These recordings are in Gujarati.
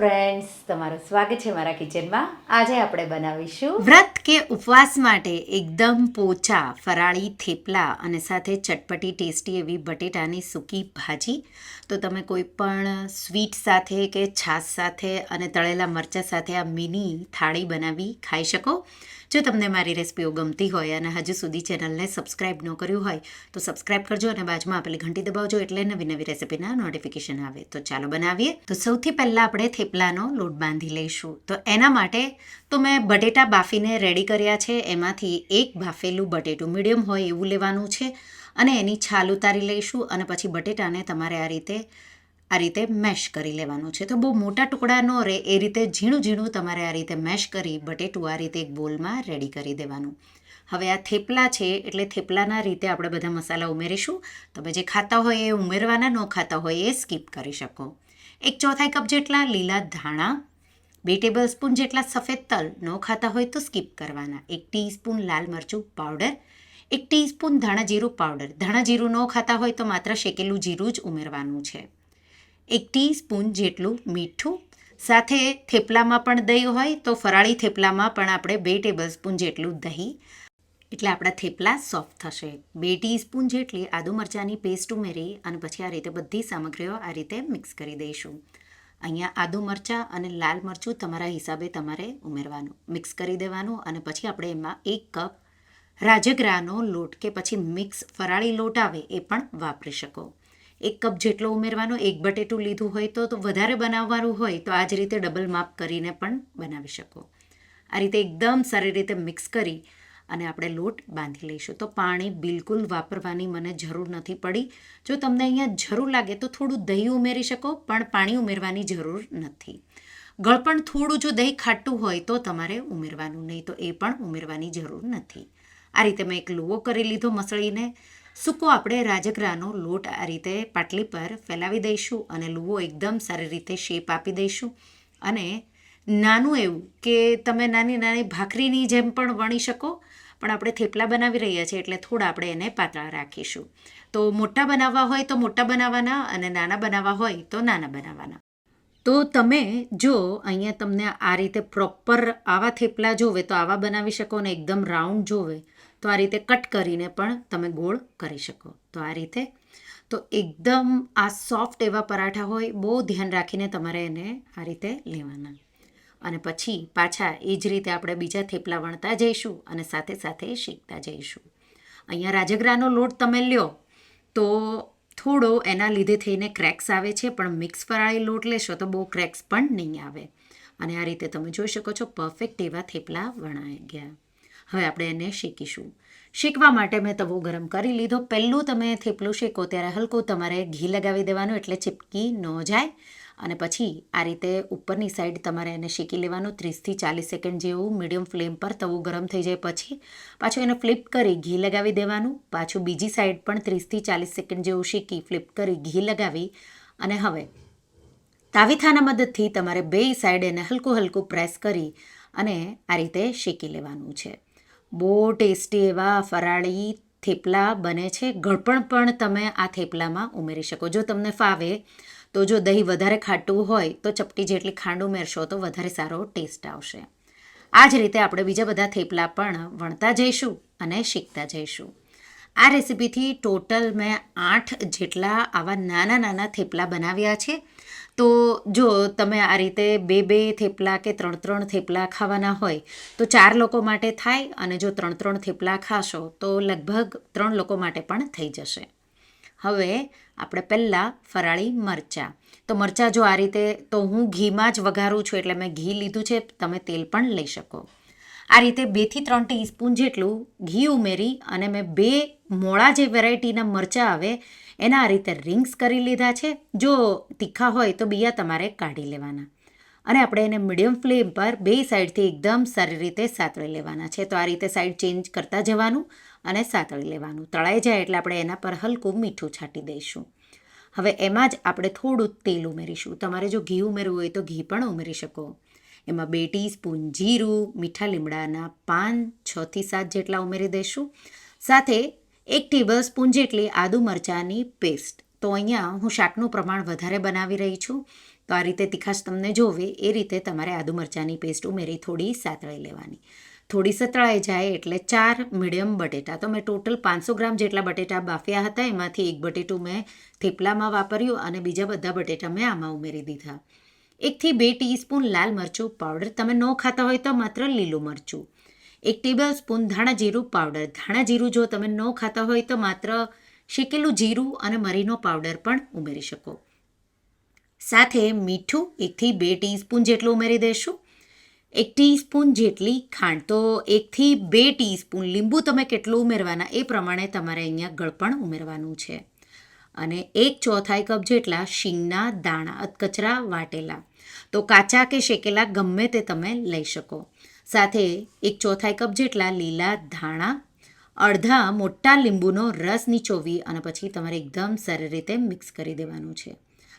friends. તમારું સ્વાગત છે મારા કિચનમાં. આજે આપણે બનાવીશું વ્રત કે ઉપવાસ માટે એકદમ પોચા, ફરાળી થેપલા અને સાથે ચટપટી ટેસ્ટી એવી બટેટાની સૂકી ભાજી. તો તમે કોઈ પણ સ્વીટ સાથે કે છાશ સાથે અને તળેલા મરચાં સાથે આ મિની થાળી બનાવી ખાઈ શકો. જો તમને મારી રેસિપીઓ ગમતી હોય અને હજુ સુધી ચેનલને સબસ્ક્રાઈબ ન કર્યું હોય, તો સબસ્ક્રાઈબ કરજો અને બાજુમાં આપેલી ઘંટી દબાવજો એટલે નવી નવી રેસિપીના નોટિફિકેશન આવે. તો ચાલો બનાવીએ. તો સૌથી પહેલાં આપણે થેપલાનો લોટ બાંધી લઈશું. તો એના માટે તો મેં બટેટા બાફીને રેડી કર્યા છે. એમાંથી એક બાફેલું બટેટું મીડિયમ હોય એવું લેવાનું છે અને એની છાલ ઉતારી લઈશું અને પછી બટેટાને તમારે આ રીતે આ રીતે મેશ કરી લેવાનું છે. તો બહુ મોટા ટુકડા ન રહે, એ રીતે ઝીણું ઝીણું તમારે આ રીતે મેશ કરી બટેટું આ રીતે એક બોલમાં રેડી કરી દેવાનું. હવે આ થેપલા છે, એટલે થેપલાના રીતે આપણે બધા મસાલા ઉમેરીશું. તમે જે ખાતા હોય એ ઉમેરવાના, ન ખાતા હોય એ સ્કીપ કરી શકો. એક ચોથાઈ કપ જેટલા લીલા ધાણા બે ટેબલ સ્પૂન જેટલા સફેદ તલ ન ખાતા હોય તો સ્કીપ કરવાના. એક ટીસ્પૂન લાલ મરચું પાવડર એક ટીસ્પૂન ધાણા જીરું પાવડર ધાણા જીરું ન ખાતા હોય તો માત્ર શેકેલું જીરું જ ઉમેરવાનું છે. એક ટીસ્પૂન જેટલું મીઠું, સાથે થેપલામાં પણ દહીં હોય તો ફરાળી થેપલામાં પણ આપણે બે ટેબલ સ્પૂન જેટલું દહીં. એટલે આપણા થેપલા સોફ્ટ થશે. બે ટીસ્પૂન જેટલી આદુ મરચાંની પેસ્ટ ઉમેરી અને પછી આ રીતે બધી સામગ્રીઓ આ રીતે મિક્સ કરી દઈશું. અહીંયા આદુ મરચાં અને લાલ મરચું તમારા હિસાબે તમારે ઉમેરવાનું. મિક્સ કરી દેવાનું અને પછી આપણે એમાં એક કપ રાજગરાનો લોટ કે પછી મિક્સ ફરાળી લોટ આવે એ પણ વાપરી શકો. એક કપ જેટલો ઉમેરવાનો, એક બટેટું લીધું હોય તો વધારે બનાવવાનું હોય તો આ જ રીતે ડબલ માપ કરીને પણ બનાવી શકો. આ રીતે એકદમ સારી રીતે મિક્સ કરી અને આપણે લોટ બાંધી લઈશું. તો પાણી બિલકુલ વાપરવાની મને જરૂર નથી પડી. જો તમને અહીંયા જરૂર લાગે તો થોડું દહીં ઉમેરી શકો, પણ પાણી ઉમેરવાની જરૂર નથી. ગળપણ થોડું જો દહીં ખાટું હોય તો તમારે ઉમેરવાનું, નહીં તો એ પણ ઉમેરવાની જરૂર નથી. આ રીતે મેં એક લુવો કરી લીધો મસળીને. સૂકો આપણે રાજગરાનો લોટ આ રીતે પાટલી પર ફેલાવી દઈશું અને લુવો એકદમ સારી રીતે શેપ આપી દઈશું. અને નાનું એવું કે તમે નાની નાની ભાખરીની જેમ પણ વણી શકો પણ આપણે થેપલા બનાવી રહ્યા છીએ એટલે થોડા આપણે એને પાતળા રાખીશું. તો મોટા બનાવવા હોય તો મોટા બનાવવાના અને નાના બનાવવા હોય તો નાના બનાવવાના. તો તમે જો અહીંયા તમને આ રીતે પ્રોપર આવા થેપલા જોવે તો આવા બનાવી શકો ને એકદમ રાઉન્ડ જોવે તો આ રીતે કટ કરીને પણ તમે ગોળ કરી શકો. તો આ રીતે. તો એકદમ આ સોફ્ટ એવા પરાઠા હોય બહુ ધ્યાન રાખીને તમારે એને આ રીતે લેવાના. અને પછી પાછા એ જ રીતે આપણે બીજા થેપલા વણતા જઈશું અને સાથે સાથે શીખતા જઈશું. અહીંયા રાજગરાનો લોટ તમે લ્યો તો થોડો એના લીધે થઈને ક્રેક્સ આવે છે, પણ મિક્સ ફરાળી લોટ લેશો તો બહુ ક્રેક્સ પણ નહીં આવે. અને આ રીતે તમે જોઈ શકો છો પરફેક્ટ એવા થેપલા વણાઈ ગયા. હવે આપણે એને શેકીશું. શેકવા માટે મેં તવો ગરમ કરી લીધો. પહેલું તમે થેપલું શેકો, ત્યારે હલકું તમારે ઘી લગાવી દેવાનું એટલે ચીપકી ન જાય. અને પછી આ રીતે ઉપરની સાઈડ તમારે એને શેકી લેવાનું, ત્રીસથી ચાલીસ સેકન્ડ જેવું મીડિયમ ફ્લેમ પર તવું ગરમ થઈ જાય પછી પાછું એને ફ્લિપ કરી ઘી લગાવી દેવાનું. પાછું બીજી સાઈડ પણ ત્રીસથી ચાલીસ સેકન્ડ જેવું શેકી, ફ્લિપ કરી ઘી લગાવી. અને હવે તાવીથાના મદદથી તમારે બે સાઈડ એને હલકું હલકું પ્રેસ કરી અને આ રીતે શેકી લેવાનું છે. બહુ ટેસ્ટી એવા ફરાળી થેપલા બને છે. ગળપણ પણ તમે આ થેપલામાં ઉમેરી શકો. જો તમને ફાવે, તો જો દહીં વધારે ખાટું હોય, તો ચપટી જેટલી ખાંડ ઉમેરશો, તો વધારે સારો ટેસ્ટ આવશે. આ જ રીતે આપણે બીજા બધા થેપલા પણ વણતા જઈશું અને શીખતા જઈશું. આ રેસીપીથી ટોટલ મેં આઠ જેટલા આવા નાના નાના થેપલા બનાવ્યા છે. તો જો તમે આ રીતે બે બે થેપલા કે ત્રણ ત્રણ થેપલા ખાવાના હોય, તો ચાર લોકો માટે થાય અને જો ત્રણ ત્રણ થેપલા ખાશો, તો લગભગ ત્રણ લોકો માટે પણ થઈ જશે. હવે આપણે પહેલાં ફરાળી મરચાં. તો મરચાં જો આ રીતે, તો હું ઘીમાં જ વઘારું છું, એટલે મેં ઘી લીધું છે, તમે તેલ પણ લઈ શકો. આ રીતે બેથી ત્રણ ટીસ્પૂન જેટલું ઘી ઉમેરી અને મેં બે મોળા જે વેરાયટીના મરચાં આવે, એના આ રીતે રિંગ્સ કરી લીધા છે. જો તીખા હોય તો બીયા તમારે કાઢી લેવાના. અને આપણે એને મીડિયમ ફ્લેમ પર બે સાઈડથી એકદમ સારી રીતે સાતળી લેવાના છે. તો આ રીતે સાઈડ ચેન્જ કરતા જવાનું અને સાતળી લેવાનું. તળાઈ જાય એટલે આપણે એના પર હલકું મીઠું છાંટી દઈશું. હવે એમાં જ આપણે થોડું તેલ ઉમેરીશું. તમારે જો ઘી ઉમેરવું હોય તો ઘી પણ ઉમેરી શકો. એમાં બે ટીસ્પૂન જીરું, મીઠા લીમડાના પાન છથી સાત જેટલા ઉમેરી દઈશું. સાથે એક ટેબલ સ્પૂન જેટલી આદુ મરચાંની પેસ્ટ. તો અહીંયા હું શાકનું પ્રમાણ વધારે બનાવી રહી છું. તો આ રીતે તીખાશ તમને જોવે, એ રીતે તમારે આદુ મરચાંની પેસ્ટ ઉમેરી થોડી સાતળી લેવાની. થોડી સતળાઈ જાય એટલે ચાર મીડિયમ બટેટા. તો મેં ટોટલ પાંચસો ગ્રામ જેટલા બટેટા બાફ્યા હતા, એમાંથી એક બટેટું મેં થેપલામાં વાપર્યું અને બીજા બધા બટેટા મેં આમાં ઉમેરી દીધા. એકથી બે ટીસ્પૂન લાલ મરચું પાવડર. તમે ન ખાતા હોય તો માત્ર લીલું મરચું. એક ટેબલ સ્પૂન ધાણા જીરું પાવડર ધાણા જીરું જો તમે ન ખાતા હોય તો માત્ર શેકેલું જીરું અને મરીનો પાવડર પણ ઉમેરી શકો. સાથે મીઠું એકથી બે ટીસ્પૂન જેટલું ઉમેરી દઈશું એક ટીસ્પૂન જેટલી ખાંડ. તો એકથી બે ટીસ્પૂન લીંબુ તમે કેટલું ઉમેરવાના એ પ્રમાણે તમારે અહીંયા ગળપણ ઉમેરવાનું છે. અને એક ચોથાઈ કપ જેટલા શીંગના દાણા, અધકચરા વાટેલા. તો કાચા કે શેકેલા ગમે તે તમે લઈ શકો. સાથે એક ચોથાઈ કપ જેટલા લીલા ધાણા, અડધા મોટા લીંબુનો રસ નીચોવી અને પછી તમારે એકદમ સારી રીતે મિક્સ કરી દેવાનું છે.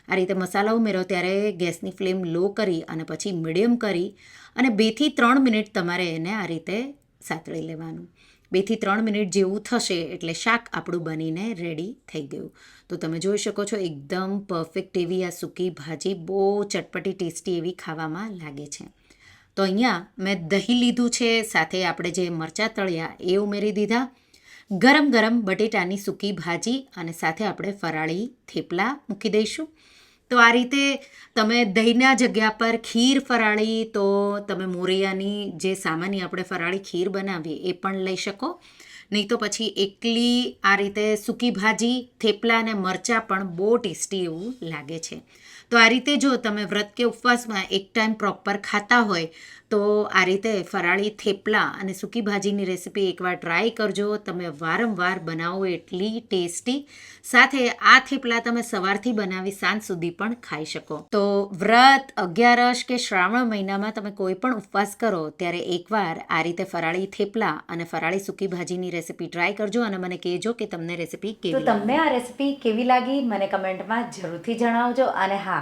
આ રીતે મસાલા ઉમેરો ત્યારે ગેસની ફ્લેમ લો કરી અને પછી મીડિયમ કરી અને બેથી ત્રણ મિનિટ તમારે એને આ રીતે સાતળી લેવાનું. બેથી ત્રણ મિનિટ જેવું થશે એટલે શાક આપણું બનીને રેડી થઈ ગયું. તો તમે જોઈ શકો છો એકદમ પરફેક્ટ એવી આ સૂકી ભાજી બહુ ચટપટી ટેસ્ટી એવી ખાવામાં લાગે છે. તો અહીંયા મેં દહીં લીધું છે, સાથે આપણે જે મરચાં તળ્યા એ ઉમેરી દીધા. ગરમ ગરમ બટેટાની સૂકી ભાજી અને સાથે આપણે ફરાળી થેપલા મૂકી દઈશું. તો આ રીતે તમે દહીંના જગ્યા પર ખીર ફરાળી, તો તમે મોરૈયાની જે સામાન્ય આપણે ફરાળી ખીર બનાવીએ એ પણ લઈ શકો. નહીં તો પછી એકલી આ રીતે સૂકી ભાજી, થેપલા અને મરચાં પણ બહુ ટેસ્ટી એવું લાગે છે. તો આ રીતે જો તમે વ્રત કે ઉપવાસમાં એક ટાઈમ પ્રોપર ખાતા હોય તો આ રીતે ફરાળી થેપલા અને સૂકી ભાજીની રેસીપી એકવાર ટ્રાય કરજો. તમે વારંવાર બનાવો એટલી ટેસ્ટી. સાથે આ થેપલા તમે સવારથી બનાવી સાંજ સુધી પણ ખાઈ શકો. તો વ્રત અગિયારસ કે શ્રાવણ મહિનામાં તમે કોઈ પણ ઉપવાસ કરો ત્યારે એકવાર આ રીતે ફરાળી થેપલા અને ફરાળી સૂકી ભાજીની રેસીપી ટ્રાય કરજો અને મને કહેજો કે તમને રેસીપી કેવી તમને આ રેસીપી કેવી લાગી? મને કમેન્ટમાં જરૂરથી જણાવજો. અને હા